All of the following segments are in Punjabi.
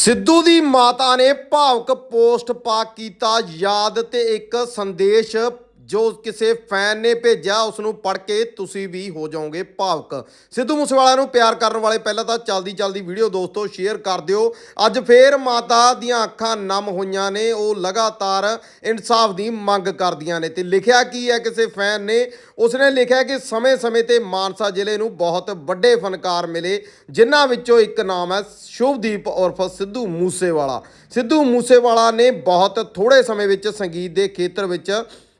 ਸਿੱਧੂ ਦੀ ਮਾਤਾ ਨੇ ਭਾਵਕ ਪੋਸਟ ਪਾ ਕੀਤਾ ਯਾਦ ਤੇ ਇੱਕ ਸੰਦੇਸ਼ ਜੋ ਕਿਸੇ ਫੈਨ ਨੇ ਭੇਜਿਆ ਉਸ ਨੂੰ ਪੜ੍ਹ ਕੇ ਤੁਸੀਂ ਵੀ ਹੋ ਜਾਓਗੇ ਭਾਵਕ। ਸਿੱਧੂ ਮੂਸੇਵਾਲਾ ਨੂੰ ਪਿਆਰ ਕਰਨ ਵਾਲੇ ਪਹਿਲਾਂ ਤਾਂ ਚਲਦੀ ਚਲਦੀ ਵੀਡੀਓ ਦੋਸਤੋ ਸ਼ੇਅਰ ਕਰ ਦਿਓ। ਅੱਜ ਫੇਰ ਮਾਤਾ ਦੀਆਂ ਅੱਖਾਂ ਨਮ ਹੋਈਆਂ ਨੇ, ਉਹ ਲਗਾਤਾਰ ਇਨਸਾਫ ਦੀ ਮੰਗ ਕਰਦੀਆਂ ਨੇ। ਤੇ ਲਿਖਿਆ ਕੀ ਹੈ, ਕਿਸੇ ਫੈਨ ਨੇ, ਉਸਨੇ ਲਿਖਿਆ ਕਿ ਸਮੇਂ-ਸਮੇਂ ਤੇ ਮਾਨਸਾ ਜ਼ਿਲ੍ਹੇ ਨੂੰ ਬਹੁਤ ਵੱਡੇ ਫਨਕਾਰ ਮਿਲੇ, ਜਿਨ੍ਹਾਂ ਵਿੱਚੋਂ ਇੱਕ ਨਾਮ ਹੈ ਸ਼ੁਭਦੀਪ ਉਰਫ ਸਿੱਧੂ ਮੂਸੇਵਾਲਾ। ਸਿੱਧੂ ਮੂਸੇਵਾਲਾ ਨੇ ਬਹੁਤ ਥੋੜੇ ਸਮੇਂ ਵਿੱਚ ਸੰਗੀਤ ਦੇ ਖੇਤਰ ਵਿੱਚ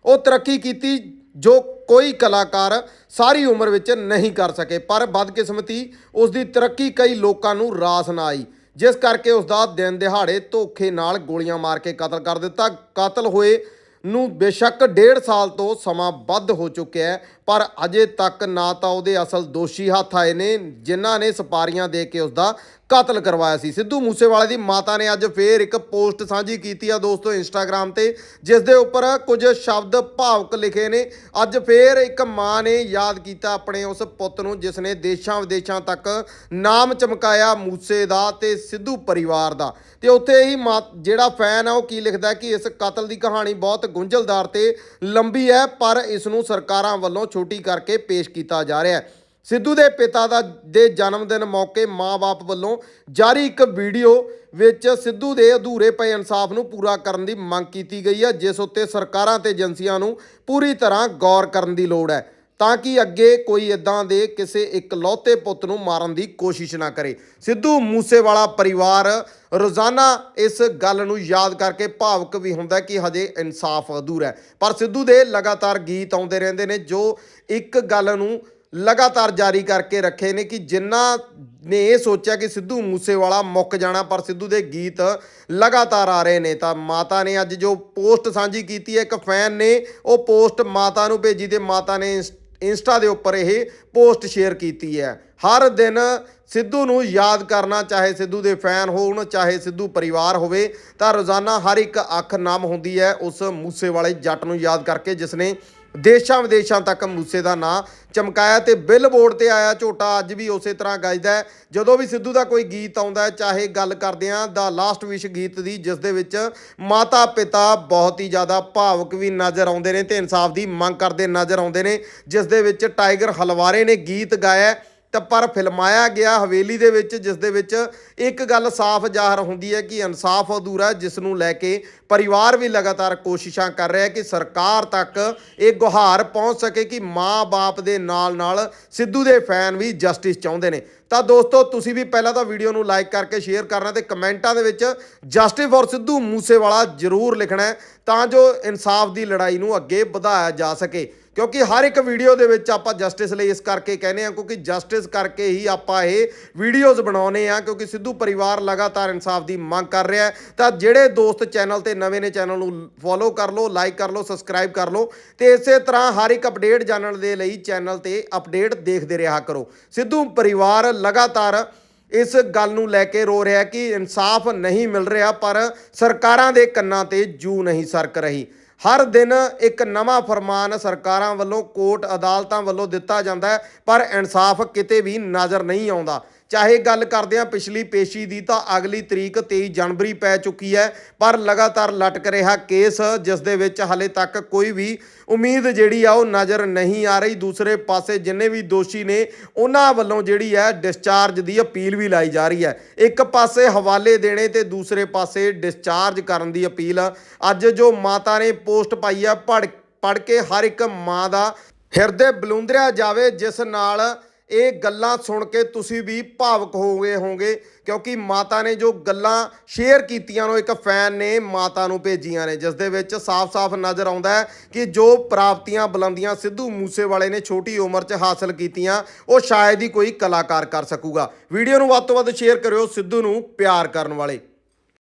ਉਹ ਤਰੱਕੀ ਕੀਤੀ ਜੋ ਕੋਈ ਕਲਾਕਾਰ ਸਾਰੀ ਉਮਰ ਵਿੱਚ ਨਹੀਂ ਕਰ ਸਕੇ। ਪਰ ਬਦਕਿਸਮਤੀ ਉਸ ਦੀ ਤਰੱਕੀ ਕਈ ਲੋਕਾਂ ਨੂੰ ਰਾਸ ਨਾ ਆਈ, ਜਿਸ ਕਰਕੇ ਉਸ ਦਾ ਦਿਨ ਦਿਹਾੜੇ ਧੋਖੇ ਨਾਲ ਗੋਲੀਆਂ ਮਾਰ ਕੇ ਕਤਲ ਕਰ ਦਿੱਤਾ। ਕਤਲ ਹੋਏ ਨੂੰ ਬੇਸ਼ੱਕ ਡੇਢ ਸਾਲ ਤੋਂ ਸਮਾਂ ਵੱਧ ਹੋ ਚੁੱਕਿਆ ਹੈ। ਪਰ ਅਜੇ ਤੱਕ ਨਾ ਤਾਂ ਉਹਦੇ ਅਸਲ ਦੋਸ਼ੀ ਹੱਥ ਆਏ ਨੇ, ਜਿਨ੍ਹਾਂ ਨੇ ਸਪਾਰੀਆਂ ਦੇ ਕੇ ਉਸ ਦਾ ਕਤਲ ਕਰਵਾਇਆ ਸੀ। ਸਿੱਧੂ ਮੂਸੇਵਾਲੇ ਦੀ ਮਾਤਾ ਨੇ ਅੱਜ ਫੇਰ ਇੱਕ ਪੋਸਟ ਸਾਂਝੀ ਕੀਤੀ ਆ ਦੋਸਤੋ ਇੰਸਟਾਗ੍ਰam ਤੇ, ਜਿਸ ਦੇ ਉੱਪਰ ਕੁਝ ਸ਼ਬਦ ਭਾਵਕ ਲਿਖੇ ਨੇ। ਅੱਜ ਫੇਰ ਇੱਕ ਮਾਂ ਨੇ ਯਾਦ ਕੀਤਾ ਆਪਣੇ ਉਸ ਪੁੱਤ ਨੂੰ, ਜਿਸ ਨੇ ਦੇਸ਼ਾਂ ਵਿਦੇਸ਼ਾਂ ਤੱਕ ਨਾਮ ਚਮਕਾਇਆ ਮੂਸੇ ਦਾ ਤੇ ਸਿੱਧੂ ਪਰਿਵਾਰ ਦਾ। ਤੇ ਉੱਥੇ ਹੀ ਮਾਂ- ਜਿਹੜਾ ਫੈਨ ਆ ਉਹ ਕੀ ਲਿਖਦਾ ਕਿ ਇਸ ਕਤਲ ਦੀ ਕਹਾਣੀ ਬਹੁਤ ਗੁੰਝਲਦਾਰ ਤੇ ਲੰਬੀ ਹੈ, ਪਰ ਇਸ ਨੂੰ ਸਰਕਾਰਾਂ ਵੱਲੋਂ ਛੋਟੀ ਕਰਕੇ ਪੇਸ਼ ਕੀਤਾ ਜਾ ਰਿਹਾ ਹੈ। ਸਿੱਧੂ ਦੇ ਪਿਤਾ ਦਾ ਦੇ ਜਨਮ ਦਿਨ ਮੌਕੇ ਮਾਂ-ਬਾਪ ਵੱਲੋਂ ਜਾਰੀ ਇੱਕ ਵੀਡੀਓ ਵਿੱਚ ਸਿੱਧੂ ਦੇ ਅਧੂਰੇ ਪਏ ਇਨਸਾਫ ਨੂੰ ਪੂਰਾ ਕਰਨ ਦੀ ਮੰਗ ਕੀਤੀ ਗਈ ਹੈ, ਜਿਸ ਉੱਤੇ ਸਰਕਾਰਾਂ ਤੇ ਏਜੰਸੀਆਂ ਨੂੰ ਪੂਰੀ ਤਰ੍ਹਾਂ ਗੌਰ ਕਰਨ ਦੀ ਲੋੜ ਹੈ। ਤਾਂ ਕਿ ਅੱਗੇ ਕੋਈ ਇਦਾਂ ਦੇ ਕਿਸੇ ਇੱਕ ਲੌਤੇ ਪੁੱਤ ਨੂੰ ਮਾਰਨ ਦੀ ਕੋਸ਼ਿਸ਼ ਨਾ ਕਰੇ। ਸਿੱਧੂ ਮੂਸੇਵਾਲਾ ਪਰਿਵਾਰ, ਰੋਜ਼ਾਨਾ ਇਸ ਗੱਲ ਨੂੰ ਯਾਦ ਕਰਕੇ ਭਾਵਕ ਵੀ ਹੁੰਦਾ ਕਿ ਹਜੇ ਇਨਸਾਫ ਅਧੂਰਾ ਹੈ। ਪਰ ਸਿੱਧੂ ਦੇ ਲਗਾਤਾਰ ਗੀਤ ਆਉਂਦੇ ਰਹਿੰਦੇ ਨੇ, ਜੋ ਇੱਕ ਗੱਲ ਨੂੰ ਲਗਾਤਾਰ ਜਾਰੀ ਕਰਕੇ ਰੱਖੇ ਨੇ ਕਿ ਜਿਨ੍ਹਾਂ ਨੇ ਇਹ ਸੋਚਿਆ ਕਿ ਸਿੱਧੂ ਮੂਸੇਵਾਲਾ ਮੁੱਕ ਜਾਣਾ, ਪਰ ਸਿੱਧੂ ਦੇ ਗੀਤ ਲਗਾਤਾਰ ਆ ਰਹੇ ਨੇ। ਤਾਂ ਮਾਤਾ ਨੇ ਅੱਜ ਜੋ ਪੋਸਟ ਸਾਂਝੀ ਕੀਤੀ ਹੈ, ਇੱਕ ਫੈਨ ਨੇ ਉਹ ਪੋਸਟ ਮਾਤਾ ਨੂੰ ਭੇਜੀ ਤੇ ਮਾਤਾ ਨੇ ਇੰਸ- ਇੰਸਟਾ ਦੇ ਉੱਪਰ ਇਹ ਪੋਸਟ ਸ਼ੇਅਰ ਕੀਤੀ ਹੈ। ਹਰ ਦਿਨ ਸਿੱਧੂ ਨੂੰ ਯਾਦ ਕਰਨਾ, ਚਾਹੇ ਸਿੱਧੂ ਦੇ ਫੈਨ ਹੋਣ, ਚਾਹੇ ਸਿੱਧੂ ਪਰਿਵਾਰ ਹੋਵੇ, ਤਾਂ ਰੋਜ਼ਾਨਾ ਹਰ ਇੱਕ ਅੱਖ ਨਮ ਹੁੰਦੀ ਹੈ ਉਸ ਮੂਸੇ ਵਾਲੇ ਜੱਟ ਨੂੰ ਯਾਦ ਕਰਕੇ, ਜਿਸ ਨੇ ਦੇਸ਼ਾਂ ਵਿਦੇਸ਼ਾਂ ਤੱਕ ਮੂਸੇ ਦਾ ਨਾਂ ਚਮਕਾਇਆ ਤੇ ਬਿਲਬੋਰਡ ਤੇ ਆਇਆ ਝੋਟਾ ਅੱਜ ਵੀ ਉਸੇ ਤਰ੍ਹਾਂ ਗੱਜਦਾ ਹੈ। ਜਦੋਂ ਵੀ ਸਿੱਧੂ ਦਾ ਕੋਈ ਗੀਤ ਆਉਂਦਾ ਹੈ, ਚਾਹੇ ਗੱਲ ਕਰਦੇ ਆਂ ਦਾ ਲਾਸਟ ਵਿਸ਼ ਗੀਤ ਦੀ, ਜਿਸ ਦੇ ਵਿੱਚ ਮਾਤਾ ਪਿਤਾ ਬਹੁਤ ਹੀ ਜ਼ਿਆਦਾ ਭਾਵਕ ਵੀ ਨਜ਼ਰ ਆਉਂਦੇ ਨੇ ਤੇ ਇਨਸਾਫ ਦੀ ਮੰਗ ਕਰਦੇ ਨਜ਼ਰ ਆਉਂਦੇ ਨੇ, ਜਿਸ ਦੇ ਵਿੱਚ ਟਾਈਗਰ ਹਲਵਾਰੇ ਨੇ ਗੀਤ ਗਾਇਆ ਤਾਂ ਪਰ ਫਿਲਮਾਇਆ ਗਿਆ ਹਵੇਲੀ ਦੇ ਵਿੱਚ, ਜਿਸ ਦੇ ਵਿੱਚ ਇੱਕ ਗੱਲ ਸਾਫ਼ ਜ਼ਾਹਰ ਹੁੰਦੀ ਹੈ ਕਿ ਇਨਸਾਫ ਅਧੂਰਾ ਜਿਸ ਨੂੰ ਲੈ ਕੇ ਪਰਿਵਾਰ ਵੀ ਲਗਾਤਾਰ ਕੋਸ਼ਿਸ਼ਾਂ ਕਰ ਰਿਹਾ ਹੈ ਕਿ ਸਰਕਾਰ ਤੱਕ ਇਹ ਗੁਹਾਰ ਪਹੁੰਚ ਸਕੇ ਕਿ ਮਾਂ-ਬਾਪ ਦੇ ਨਾਲ-ਨਾਲ ਸਿੱਧੂ ਦੇ ਫੈਨ ਵੀ ਜਸਟਿਸ ਚਾਹੁੰਦੇ ਨੇ। ਤਾਂ ਦੋਸਤੋ, ਤੁਸੀਂ ਵੀ ਪਹਿਲਾਂ ਤਾਂ ਵੀਡੀਓ ਨੂੰ ਲਾਈਕ ਕਰਕੇ ਸ਼ੇਅਰ ਕਰਨਾ ਤੇ ਕਮੈਂਟਾਂ ਦੇ ਵਿੱਚ ਜਸਟਿਸ ਫॉर ਸਿੱਧੂ ਮੂਸੇਵਾਲਾ ਜ਼ਰੂਰ ਲਿਖਣਾ ਤਾਂ ਜੋ ਇਨਸਾਫ ਦੀ ਲੜਾਈ ਨੂੰ ਅੱਗੇ ਵਧਾਇਆ ਜਾ ਸਕੇ। ਕਿਉਂਕਿ ਹਰ ਇੱਕ ਵੀਡੀਓ ਦੇ ਵਿੱਚ ਆਪਾਂ ਜਸਟਿਸ ਲਈ ਇਸ ਕਰਕੇ ਕਹਿੰਦੇ ਆ ਕਿਉਂਕਿ ਜਸਟਿਸ ਕਰਕੇ ਹੀ ਆਪਾਂ ਇਹ ਵੀਡੀਓਜ਼ ਬਣਾਉਨੇ ਆ ਕਿਉਂਕਿ ਸਿੱਧੂ ਪਰਿਵਾਰ ਲਗਾਤਾਰ ਇਨਸਾਫ ਦੀ ਮੰਗ ਕਰ ਰਿਹਾ ਹੈ। ਤਾਂ ਜਿਹੜੇ ਦੋਸਤ ਚੈਨਲ ਤੇ ਨਵੇਂ ਨੇ ਚੈਨਲ ਨੂੰ ਫੋਲੋ ਕਰ ਲਓ ਲਾਈਕ ਕਰ ਲਓ ਸਬਸਕ੍ਰਾਈਬ ਕਰ ਲਓ ਤੇ ਇਸੇ ਤਰ੍ਹਾਂ ਹਰ ਇੱਕ ਅਪਡੇਟ ਜਾਣਨ ਦੇ ਲਈ ਚੈਨਲ ਤੇ ਅਪਡੇਟ ਦੇਖਦੇ ਰਿਹਾ ਕਰੋ। ਸਿੱਧੂ ਪਰਿਵਾਰ ਲਗਾਤਾਰ ਇਸ ਗੱਲ ਨੂੰ ਲੈ ਕੇ ਰੋ ਰਿਹਾ ਕਿ ਇਨਸਾਫ ਨਹੀਂ ਮਿਲ ਰਿਹਾ, ਪਰ ਸਰਕਾਰਾਂ ਦੇ ਕੰਨਾਂ ਤੇ ਜੂ ਨਹੀਂ ਸਰਕ ਰਹੀ। ਹਰ ਦਿਨ ਇੱਕ ਨਵਾਂ ਫਰਮਾਨ ਸਰਕਾਰਾਂ ਵੱਲੋਂ ਕੋਰਟ ਅਦਾਲਤਾਂ ਵੱਲੋਂ ਦਿੱਤਾ ਜਾਂਦਾ ਪਰ ਇਨਸਾਫ ਕਿਤੇ ਵੀ ਨਜ਼ਰ ਨਹੀਂ ਆਉਂਦਾ। ਚਾਹੇ ਗੱਲ ਕਰਦੇ ਹਾਂ ਪਿਛਲੀ ਪੇਸ਼ੀ ਦੀ ਤਾਂ ਅਗਲੀ ਤਰੀਕ 23 ਜਨਵਰੀ ਪੈ ਚੁੱਕੀ ਹੈ, ਪਰ ਲਗਾਤਾਰ ਲਟਕ ਰਿਹਾ ਕੇਸ, ਜਿਸ ਦੇ ਵਿੱਚ ਹਲੇ ਤੱਕ ਕੋਈ ਵੀ ਉਮੀਦ ਜਿਹੜੀ ਆ ਉਹ ਨਜ਼ਰ ਨਹੀਂ ਆ ਰਹੀ। ਦੂਸਰੇ ਪਾਸੇ ਜਿੰਨੇ ਵੀ ਦੋਸ਼ੀ ਨੇ, ਉਹਨਾਂ ਵੱਲੋਂ ਜਿਹੜੀ ਹੈ ਡਿਸਚਾਰਜ ਦੀ ਅਪੀਲ ਵੀ ਲਾਈ ਜਾ ਰਹੀ ਹੈ। ਇੱਕ ਪਾਸੇ ਹਵਾਲੇ ਦੇਣੇ ਤੇ ਦੂਸਰੇ ਪਾਸੇ ਡਿਸਚਾਰਜ ਕਰਨ ਦੀ ਅਪੀਲ। ਅੱਜ ਜੋ ਮਾਤਾ ਨੇ ਪੋਸਟ ਪਾਈ ਆ ਪੜ ਪੜ ਕੇ ਹਰ ਇੱਕ ਮਾਂ ਦਾ ਹਿਰਦੇ ਬਲੂੰਦਰਿਆ ਜਾਵੇ, ਜਿਸ ਨਾਲ ਇਹ ਗੱਲਾਂ ਸੁਣ ਕੇ ਤੁਸੀਂ ਵੀ ਭਾਵਕ ਹੋ ਗਏ ਹੋਵੋਗੇ ਕਿਉਂਕਿ ਮਾਤਾ ਨੇ ਜੋ ਗੱਲਾਂ ਸ਼ੇਅਰ ਕੀਤੀਆਂ ਨੂੰ ਇੱਕ ਫੈਨ ਨੇ ਮਾਤਾ ਨੂੰ ਭੇਜੀਆਂ ਨੇ, ਜਿਸ ਦੇ ਵਿੱਚ ਸਾਫ਼-ਸਾਫ਼ ਨਜ਼ਰ ਆਉਂਦਾ ਹੈ ਕਿ ਜੋ ਪ੍ਰਾਪਤੀਆਂ ਬੁਲੰਦੀਆਂ ਸਿੱਧੂ ਮੂਸੇਵਾਲੇ ਨੇ ਛੋਟੀ ਉਮਰ 'ਚ ਹਾਸਲ ਕੀਤੀਆਂ, ਉਹ ਸ਼ਾਇਦ ਹੀ ਕੋਈ ਕਲਾਕਾਰ ਕਰ ਸਕੂਗਾ। ਵੀਡੀਓ ਨੂੰ ਵੱਧ ਤੋਂ ਵੱਧ ਸ਼ੇਅਰ ਕਰਿਓ ਸਿੱਧੂ ਨੂੰ ਪਿਆਰ ਕਰਨ ਵਾਲੇ।